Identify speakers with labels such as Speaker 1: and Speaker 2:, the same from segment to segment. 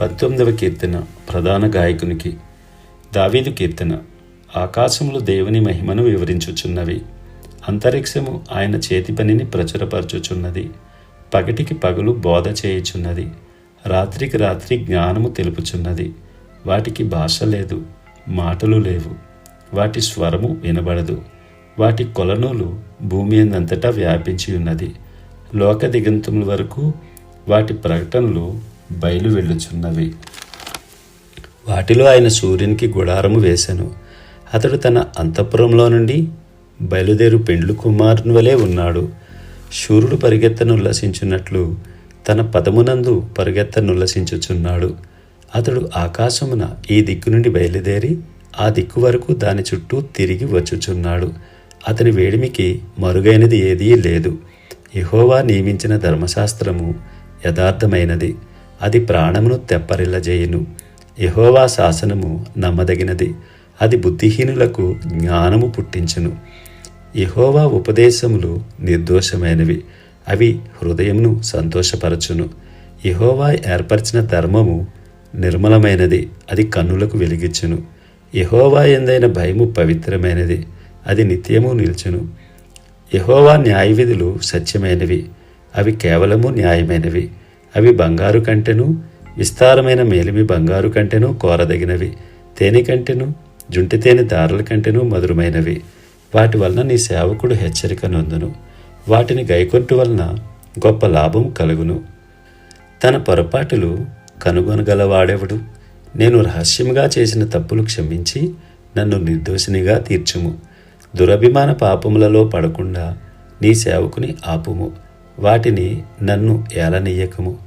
Speaker 1: పంతొమ్మిదవ కీర్తన ప్రధాన గాయకునికి దావీదు కీర్తన ఆకాశములు దేవుని మహిమను వివరించుచున్నవి అంతరిక్షము ఆయన చేతి పనిని ప్రచురపరచుచున్నది పగటికి పగలు బోధ చేయుచున్నది రాత్రికి రాత్రి జ్ఞానము తెలుపుచున్నది వాటికి భాష లేదు మాటలు లేవు వాటి స్వరము వినబడదు వాటి కొలనులు భూమి అందంతటా వ్యాపించి ఉన్నది లోక దిగంతముల వరకు వాటి ప్రకటనలు బయలు వెళ్ళుచున్నవి. వాటిలో ఆయన సూర్యునికి గుడారము వేశాను అతడు తన అంతఃపురంలో నుండి బయలుదేరు పెండ్లు కుమారుని వలె ఉన్నాడు. సూర్యుడు పరిగెత్తను ఉల్లసించున్నట్లు తన పదమునందు పరిగెత్తనుల్లసించుచున్నాడు అతడు ఆకాశమున ఈ దిక్కు నుండి బయలుదేరి ఆ దిక్కు వరకు దాని చుట్టూ తిరిగి వచ్చుచున్నాడు. అతని వేడిమికి మరుగైనది ఏదీ లేదు. యెహోవా నియమించిన ధర్మశాస్త్రము యథార్థమైనది. అది ప్రాణమును తెప్పరిల్లజేయును. యహోవా శాసనము నమ్మదగినది. అది బుద్ధిహీనులకు జ్ఞానము పుట్టించును. యహోవా ఉపదేశములు నిర్దోషమైనవి. అవి హృదయమును సంతోషపరచును. యహోవా ఏర్పరిచిన ధర్మము నిర్మలమైనది. అది కన్నులకు వెలిగించును. యహోవా ఎందైన భయము పవిత్రమైనది. అది నిత్యము నిల్చును. యహోవా న్యాయవిధులు సత్యమైనవి. అవి కేవలము న్యాయమైనవి. అవి బంగారు కంటెను విస్తారమైన మేలిమి బంగారు కంటెను కోరదగినవి తేనె కంటెను జుంటి తేనె దారుల కంటెను మధురమైనవి. వాటి వలన నీ సేవకుడు హెచ్చరిక నొందును. వాటిని గైకొట్టు వలన గొప్ప లాభం కలుగును. తన పొరపాటులు కనుగొనగలవాడెవడు? నేను రహస్యముగా చేసిన తప్పులు క్షమించి నన్ను నిర్దోషినిగా తీర్చుము. దురభిమాన పాపములలో పడకుండా నీ సేవకుని ఆపుము. వాటిని నన్ను ఏలనీయకము.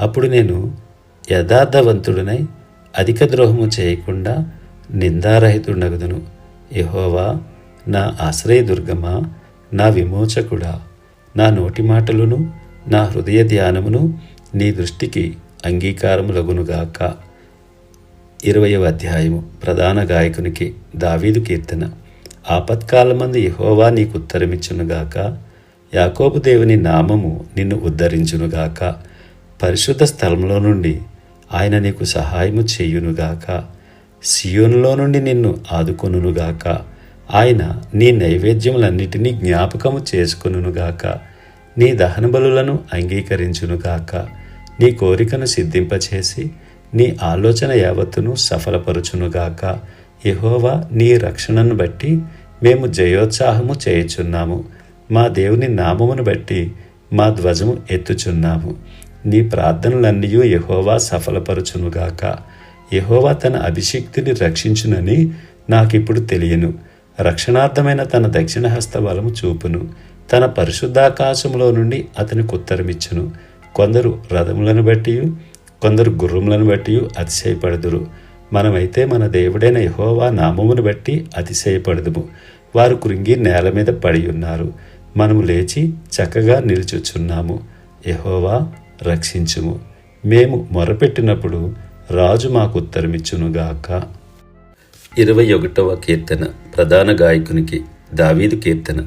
Speaker 1: అప్పుడు నేను యథార్థవంతుడినై అధిక ద్రోహము చేయకుండా నిందారహితుడగదును. యహోవా నా ఆశ్రయదుర్గమా నా విమోచకుడా నా నోటి మాటలును నా హృదయ ధ్యానమును నీ దృష్టికి అంగీకారములగునుగాక ఇరవయవ అధ్యాయము. ప్రధాన గాయకునికి దావీదు కీర్తన. ఆపత్కాలమందు యహోవా నీకు ఉత్తరమిచ్చునుగాక యాకోబు దేవుని నామము నిన్ను ఉద్ధరించునుగాక. పరిశుద్ధ స్థలంలో నుండి ఆయన నీకు సహాయము చేయునుగాక. సియోనులో నుండి నిన్ను ఆదుకొనుగాక ఆయన నీ నైవేద్యములన్నిటినీ జ్ఞాపకము చేసుకొనుగాక నీ దహన బలులను అంగీకరించునుగాక. నీ కోరికను సిద్ధింపచేసి నీ ఆలోచన యావత్తును సఫలపరుచునుగాక. యహోవా నీ రక్షణను బట్టి మేము జయోత్సాహము చేయుచున్నాము. మా దేవుని నామమును బట్టి మా ధ్వజము ఎత్తుచున్నాము. నీ ప్రార్థనలన్నీ యహోవా సఫలపరచునుగాక. యహోవా తన అభిషిక్తిని రక్షించునని నాకిప్పుడు తెలియను. రక్షణార్థమైన తన దక్షిణ హస్త బలము చూపును. తన పరిశుద్ధాకాశంలో నుండి అతనికి ఉత్తరమిచ్చును. కొందరు రథములను బట్టి కొందరు గుర్రములను బట్టి అతిశయపడుదురు. మనమైతే మన దేవుడైన యహోవా నామమును బట్టి అతిశయపడదుము. వారు కృంగి నేల మీద పడి ఉన్నారు మనము లేచి చక్కగా నిలుచుచున్నాము. యహోవా రక్షించుము. మేము మొరపెట్టినప్పుడు రాజు మాకు ఉత్తరమిచ్చునుగాక ఇరవై ఒకటవ కీర్తన. ప్రధాన గాయకునికి దావీదు కీర్తన.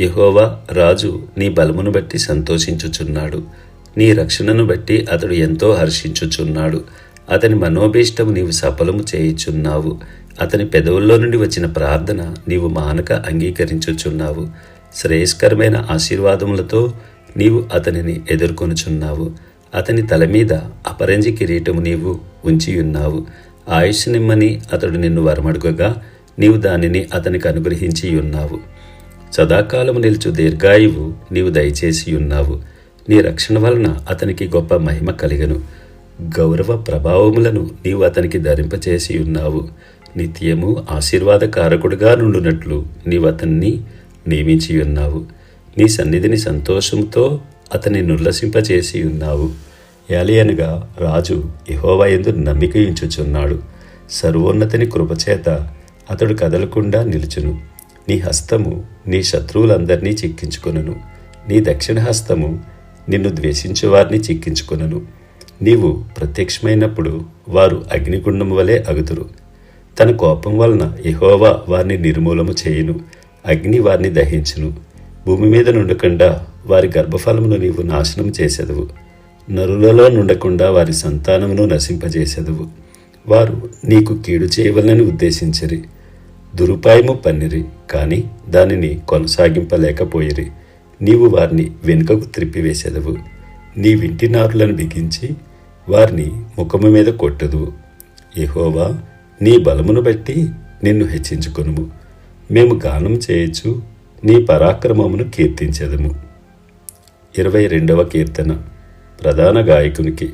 Speaker 1: యహోవా రాజు నీ బలమును బట్టి సంతోషించుచున్నాడు. నీ రక్షణను బట్టి అతడు ఎంతో హర్షించుచున్నాడు. అతని మనోభీష్టము నీవు సఫలము చేయుచున్నావు. అతని పెదవుల్లో నుండి వచ్చిన ప్రార్థన నీవు మానక అంగీకరించుచున్నావు. శ్రేయస్కరమైన ఆశీర్వాదములతో నీవు అతనిని ఎదుర్కొనుచున్నావు. అతని తల మీద అపరంజి కిరీటము నీవు ఉంచియున్నావు. ఆయుష్ నిమ్మని అతడు నిన్ను వరమడుగగా నీవు దానిని అతనికి అనుగ్రహించి ఉన్నావు సదాకాలము నిలుచు దీర్ఘాయువు నీవు దయచేసి ఉన్నావు నీ రక్షణ వలన అతనికి గొప్ప మహిమ కలిగను. గౌరవ ప్రభావములను నీవు అతనికి ధరింపచేసి ఉన్నావు నిత్యము ఆశీర్వాదకారకుడుగా నుండునట్లు నీవు అతన్ని నియమించి ఉన్నావు నీ సన్నిధిని సంతోషంతో అతన్ని నుల్లసింపచేసి ఉన్నావు ఏలియనుగా రాజు యహోవా ఎందు నమ్మిక ఉంచుచున్నాడు సర్వోన్నతిని కృపచేత అతడు కదలకుండా నిలుచును. నీ హస్తము నీ శత్రువులందరినీ చిక్కించుకొనును. నీ దక్షిణ హస్తము నిన్ను ద్వేషించు వారిని చిక్కించుకొనును. నీవు ప్రత్యక్షమైనప్పుడు వారు అగ్నిగుండం వలె అగుతురు తన కోపం వలన యెహోవా వారిని నిర్మూలము చేయును. అగ్ని వారిని దహించును. భూమి మీద నుండకుండా వారి గర్భఫలమును నీవు నాశనం చేసెదవు. నరులలో నుండకుండా వారి సంతానమును నశింపజేసెదవు. వారు నీకు కీడు చేయవలని ఉద్దేశించిరి. దురుపాయము పన్నిరి కానీ దానిని కొనసాగింపలేకపోయిరి. నీవు వారిని వెనుకకు త్రిప్పివేసెదవు. నీ వింటి నారులను బిగించి వారిని ముఖము మీద కొట్టదువు. ఎహోవా నీ బలమును బట్టి నిన్ను హెచ్చించుకొనుము. మేము గానం చేయొచ్చు. నీ పరాక్రమమును కీర్తించదము. ఇరవై రెండవ కీర్తన. ప్రధాన గాయకునికి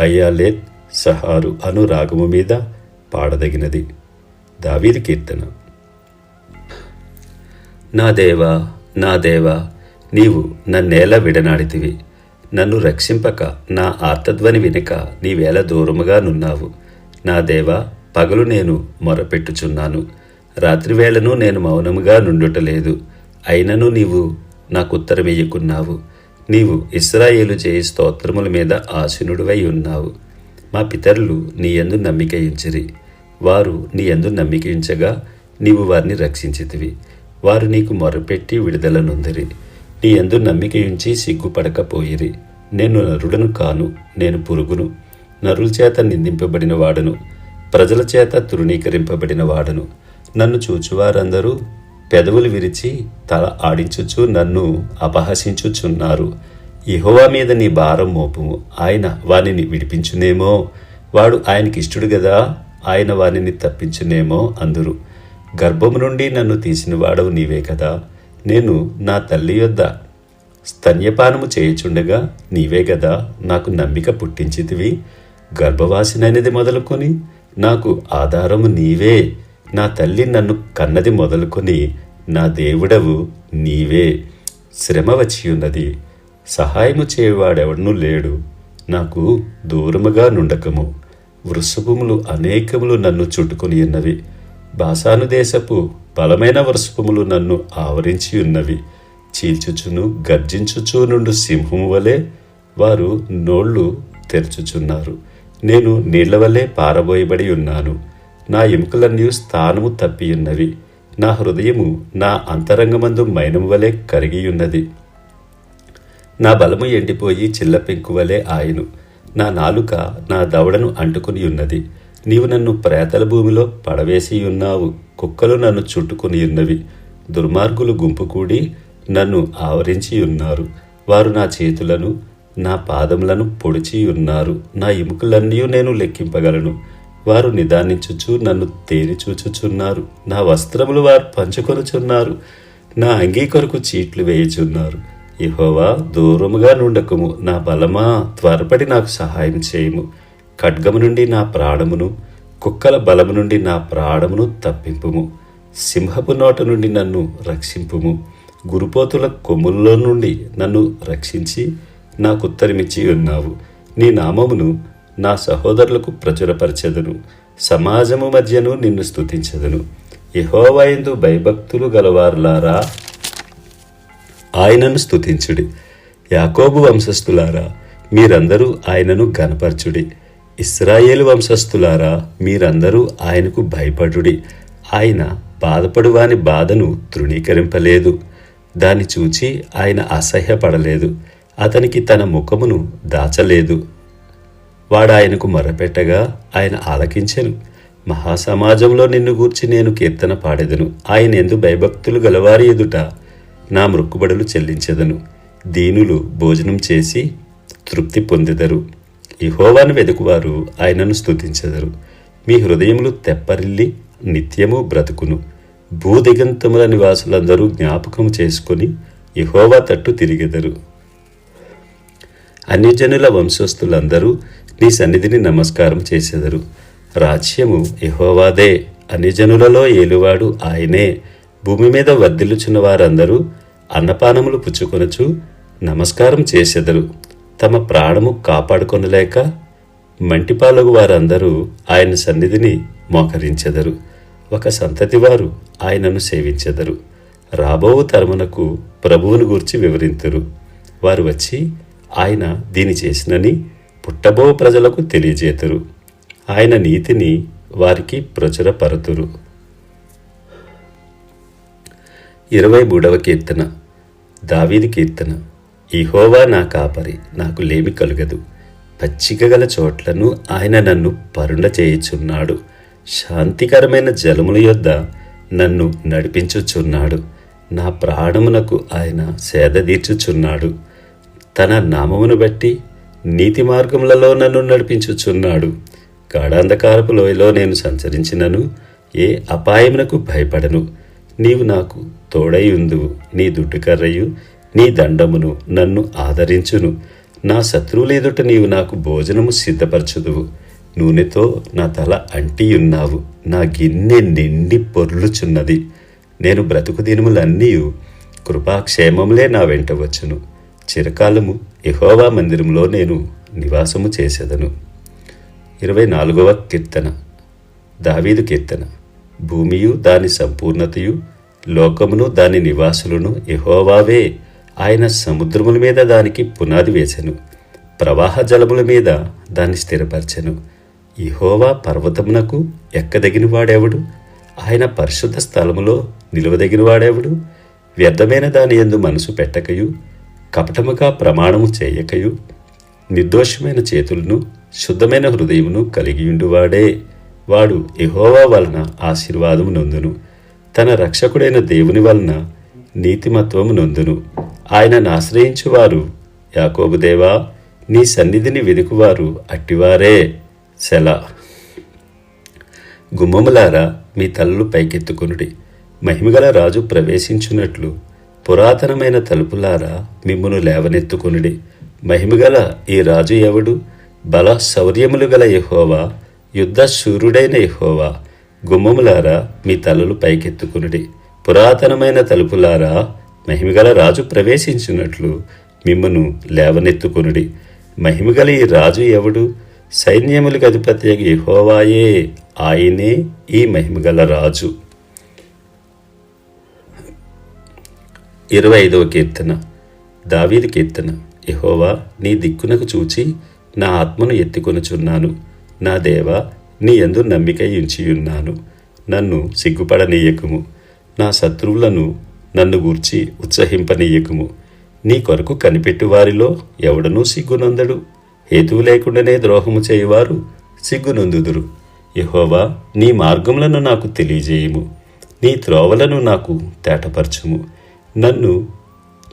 Speaker 1: అయ్యాలేత్ సహారు అను రాగము మీద పాడదగినది. దావీది కీర్తన. నా దేవా నా దేవా నీవు నన్నేల విడనాడితివి. నన్ను రక్షింపక నా ఆర్తధ్వని వినక నీవేళ దూరముగా నున్నావు. నా దేవా పగలు నేను మొరపెట్టుచున్నాను. రాత్రివేళను నేను మౌనముగా నుండుటలేదు. అయినను నీవు నాకు ఉత్తరమియ్యకున్నావు నీవు ఇస్రాయేలు చేయి స్తోత్రముల మీద ఆసీనుడివై ఉన్నావు. మా పితరులు నీ యందు నమ్మికయించిరి. వారు నీ యందు నమ్మికించగా నీవు వారిని రక్షించితివి. వారు నీకు మొరపెట్టి విడుదల నొందిరి నీ యందు నమ్మిక ఉంచి సిగ్గుపడకపోయిరి. నేను నరుడను కాను నేను పురుగును. నరుల చేత నిందింపబడిన వాడను ప్రజల చేత తృణీకరింపబడిన వాడను నన్ను చూచువారందరూ పెదవులు విరిచి తల ఆడించుచు నన్ను అపహసించుచున్నారు. ఇహోవా మీద నీ భారం మోపుము ఆయన వానిని విడిపించునేమో? వాడు ఆయనకిష్టుడు గదా? ఆయన వానిని తప్పించునేమో అందురు. గర్భము నుండి నన్ను తీసిన వాడవు నీవే కదా? నేను నా తల్లి యొద్ద స్తన్యపానము చేయుచుండగా నీవే గదా? నాకు నమ్మిక పుట్టించితివి. గర్భవాసినైనది మొదలుకొని నాకు ఆధారము నీవే. నా తల్లి నన్ను కన్నది మొదలుకొని నా దేవుడవు నీవే. శ్రమ వచ్చి ఉన్నది సహాయము చేయవాడెవడనూ లేడు. నాకు దూరముగా నుండకము. వృషభములు అనేకములు నన్ను చుట్టుకొని ఉన్నవి. బాసాను దేశపు బలమైన వృషభములు నన్ను ఆవరించి ఉన్నవి. చీల్చుచును గర్జించుచు నుండు సింహము వలె వారు నోళ్ళు తెరుచుచున్నారు. నేను నీళ్ళ వలె పారబోయబడి ఉన్నాను. నా ఎముకలన్నీ స్థానము తప్పియున్నవి. నా హృదయము నా అంతరంగమందు మైనము వలె కరిగియున్నది. నా బలము ఎండిపోయి చిల్ల పెంకువలే ఆయను. నా నాలుక నా దవడను అంటుకుని ఉన్నది నీవు నన్ను ప్రేతల భూమిలో పడవేసి ఉన్నావు కుక్కలు నన్ను చుట్టుకుని ఉన్నవి దుర్మార్గులు గుంపు కూడి నన్ను ఆవరించి ఉన్నారు వారు నా చేతులను నా పాదములను పొడిచి ఉన్నారు నా ఎముకలన్నీ నేను లెక్కింపగలను. వారు నిదానించుచు నన్ను తేరిచూచుచున్నారు నా వస్త్రములు వారు పంచుకొనుచున్నారు. నా అంగీ కొరకు చీట్లు వేయుచున్నారు. ఇహోవా దూరముగా నుండకుము. నా బలమా త్వరపడి నాకు సహాయం చేయము. ఖడ్గము నుండి నా ప్రాణమును కుక్కల బలము నుండి నా ప్రాణమును తప్పింపుము. సింహపు నోట నుండి నన్ను రక్షింపుము. గురుపోతుల కొమ్ముల్లో నుండి నన్ను రక్షించి నాకు ఉత్తరమిచ్చి ఉన్నావు. నీ నామమును నా సహోదరులకు ప్రచురపరచెదను. సమాజము మధ్యను నిన్ను స్థుతించదును యహోవైందు భయభక్తులు గలవారులారా. ఆయనను స్థుతించుడి యాకోబు వంశస్థులారా మీరందరూ ఆయనను గనపరచుడి ఇస్రాయేలు వంశస్థులారా మీరందరూ ఆయనకు భయపడుడి. ఆయన బాధపడువాని బాధను తృణీకరింపలేదు. దాన్ని చూచి ఆయన అసహ్యపడలేదు. అతనికి తన ముఖమును దాచలేదు. వాడు ఆయనకు మొరపెట్టగా ఆయన ఆలకించెను. మహాసమాజంలో నిన్ను గూర్చి నేను కీర్తన పాడెదను. ఆయన ఎందు భయభక్తులు గలవారి ఎదుట నా మృక్కుబడులు చెల్లించెదను. దీనులు భోజనం చేసి తృప్తి పొందెదరు. ఇహోవాను వెదుకువారు ఆయనను స్తుతించెదరు. మీ హృదయములు తెప్పరిల్లి నిత్యము బ్రతుకును. భూదిగంతముల నివాసులందరూ జ్ఞాపకం చేసుకొని యహోవా తట్టు తిరిగెదరు. అన్యజనుల వంశస్థులందరూ నీ సన్నిధిని నమస్కారం చేసెదరు. రాజ్యము యహోవాదే. అనిజనులలో ఏలువాడు ఆయనే. భూమి మీద వర్ధిల్లుచున్న వారందరూ అన్నపానములు పుచ్చుకొనచు నమస్కారం చేసెదరు. తమ ప్రాణము కాపాడుకొనలేక మంటిపాలగు వారందరూ ఆయన సన్నిధిని మోకరించెదరు. ఒక సంతతి వారు ఆయనను సేవించెదరు. రాబో తరమునకు ప్రభువును గూర్చి వివరింతురు. వారు వచ్చి ఆయన దీని చేసినని పుట్టబో ప్రజలకు తెలియజేతురు. ఆయన నీతిని వారికి ప్రచురపరతురు. ఇరవై మూడవ కీర్తన. దావీది కీర్తన. ఇహోవా నా కాపరి నాకు లేమి కలుగదు. పచ్చిక గల చోట్లను ఆయన నన్ను పరుండ చేయుచున్నాడు. శాంతికరమైన జలముల యొద్ద నన్ను నడిపించుచున్నాడు. నా ప్రాణమునకు ఆయన సేద తీర్చుచున్నాడు. తన నామమును బట్టి నీతి మార్గములలో నన్ను నడిపించుచున్నాడు. గాఢాంధకారపు లోయలో నేను సంచరించినను. ఏ అపాయమునకు భయపడను. నీవు నాకు తోడై ఉందువు నీ దుడ్డుకర్రయు నీ దండమును నన్ను ఆదరించును. నా శత్రువులేదుట నీవు నాకు భోజనము సిద్ధపరచుదువు. నూనెతో నా తల అంటియున్నావు. నా గిన్నె నిండి పొర్లుచున్నది. నేను బ్రతుకు దినములన్నీ కృపాక్షేమములే నా వెంట వచ్చును. చిరకాలము యహోవా మందిరంలో నేను నివాసము చేసేదను. ఇరవై నాలుగవ కీర్తన దావీదు కీర్తన. భూమియు దాని సంపూర్ణతయు లోకమును దాని నివాసులను యహోవావే ఆయన సముద్రముల మీద దానికి పునాది వేసెను. ప్రవాహ జలముల మీద దాన్ని స్థిరపరచెను. ఇహోవా పర్వతమునకు ఎక్కదగిన వాడెవడు ఆయన పరిశుద్ధ స్థలములో నిలువదగిన వాడెవడు వ్యర్థమైన దాని యందు మనసు పెట్టకయు కపటముగా ప్రమాణము చేయకయు నిర్దోషమైన చేతులను శుద్ధమైన హృదయమును కలిగియుండువాడే. వాడు ఎహోవా వలన ఆశీర్వాదము నొందును. తన రక్షకుడైన దేవుని వలన నీతిమత్వము నొందును. ఆయనను ఆశ్రయించువారు యాకోబుదేవా నీ సన్నిధిని వెదుకువారు అట్టివారే. సెల. గుమ్మములారా మీ తలలు పైకెత్తుకొనుడి. మహిమగల రాజు ప్రవేశించున్నట్లు పురాతనమైన తలుపులారా మిమ్మును లేవనెత్తుకునుడి. మహిమగల ఈ రాజు ఎవడు? బల శౌర్యములు గల యహోవా యుద్ధ శూరుడైన యెహోవా గుమ్మములారా మీ తలలు పైకెత్తుకునుడి. పురాతనమైన తలుపులారా మహిమగల రాజు ప్రవేశించినట్లు మిమ్మను లేవనెత్తుకొనుడి. మహిమగల ఈ రాజు ఎవడు? సైన్యములకు అధిపతి యహోవాయే ఆయనే ఈ మహిమగల రాజు. ఇరవై ఐదవ కీర్తన. దావీదు కీర్తన. యహోవా నీ దిక్కునకు చూచి నా ఆత్మను ఎత్తుకొనుచున్నాను. నా దేవ నీ ఎందు నమ్మిక ఉంచియున్నాను. నన్ను సిగ్గుపడనీయకుము. నా శత్రువులను నన్ను గూర్చి ఉత్సహింపనీయకుము. నీ కొరకు కనిపెట్టు వారిలో ఎవడనూ సిగ్గునందడు. హేతువు లేకుండానే ద్రోహము చేయువారు సిగ్గునందుదురు. యహోవా నీ మార్గములను నాకు తెలియజేయము. నీ త్రోవలను నాకు తేటపరచుము. నన్ను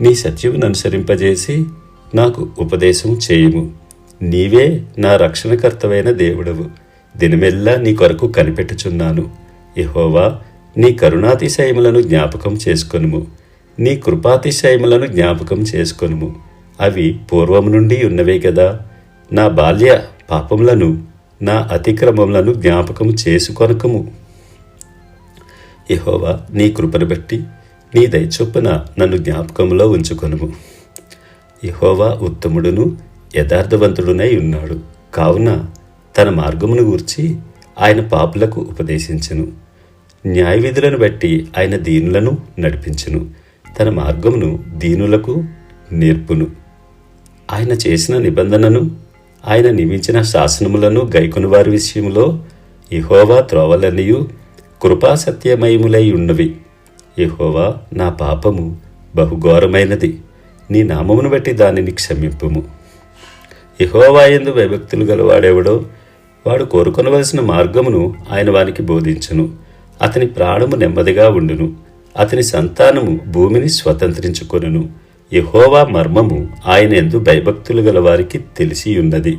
Speaker 1: నీ సత్యమును అనుసరింపజేసి నాకు ఉపదేశం చేయుము. నీవే నా రక్షణకర్తవైన దేవుడవు. దినమెల్లా నీ కొరకు కనిపెట్టుచున్నాను. యహోవా నీ కరుణాతిశయములను జ్ఞాపకం చేసుకొనుము. నీ కృపాతిశయములను జ్ఞాపకం చేసుకొనుము. అవి పూర్వం నుండి ఉన్నవే కదా నా బాల్య పాపములను నా అతిక్రమములను జ్ఞాపకం చేసుకొనకము. యహోవా నీ కృపను బట్టి నీ దయచొప్పున నన్ను జ్ఞాపకంలో ఉంచుకొనుము. ఇహోవా ఉత్తముడును యథార్థవంతుడునై ఉన్నాడు. కావున తన మార్గమును గూర్చి ఆయన పాపులకు ఉపదేశించును. న్యాయ విధులను బట్టి ఆయన దీనులను నడిపించును. తన మార్గమును దీనులకు నేర్పును. ఆయన చేసిన నిబంధనను ఆయన నియమించిన శాసనములను గైకొని వారి విషయంలో ఇహోవా త్రోవలనియు కృపాసత్యమయములై ఉన్నవి. యహోవా నా పాపము బహుఘోరమైనది. నీ నామమును బట్టి దానిని క్షమింపుము. యహోవా ఎందు వైభక్తులు గలవాడెవడో వాడు కోరుకొనవలసిన మార్గమును ఆయన వానికి బోధించును. అతని ప్రాణము నెమ్మదిగా ఉండును. అతని సంతానము భూమిని స్వతంత్రించుకొనును. యహోవా మర్మము ఆయన ఎందు భయభక్తులు గల వారికి తెలిసి ఉన్నది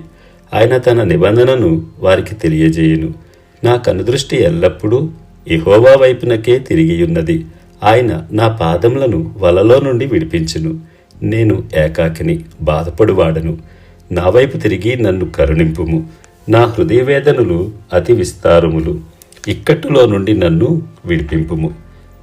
Speaker 1: ఆయన తన నిబంధనను వారికి తెలియజేయును. నా కనుదృష్టి ఎల్లప్పుడూ ఇహోవా వైపునకే తిరిగి ఉన్నది ఆయన నా పాదములను వలలో నుండి విడిపించును. నేను ఏకాకిని బాధపడువాడను. నా వైపు తిరిగి నన్ను కరుణింపుము. నా హృదయ వేదనలు అతి విస్తారములు. ఇక్కట్టులో నుండి నన్ను విడిపింపుము.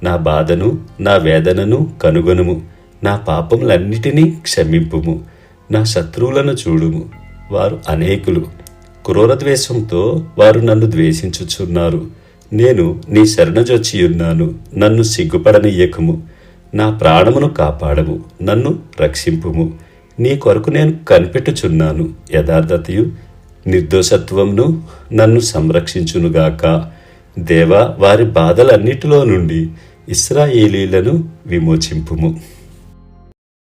Speaker 1: నా బాధను నా వేదనను కనుగొనుము. నా పాపములన్నిటినీ క్షమింపుము. నా శత్రువులను చూడుము. వారు అనేకులు. క్రూరద్వేషంతో వారు నన్ను ద్వేషించుచున్నారు. నేను నీ శరణజొచ్చియున్నాను నన్ను సిగ్గుపడనీయకము. నా ప్రాణమును కాపాడము నన్ను రక్షింపుము. నీ కొరకు నేను కనిపెట్టుచున్నాను యథార్థతయు నిర్దోషత్వంను నన్ను సంరక్షించునుగాక. దేవా వారి బాధలన్నిటిలో నుండి ఇస్రాయేలీలను విమోచింపుము.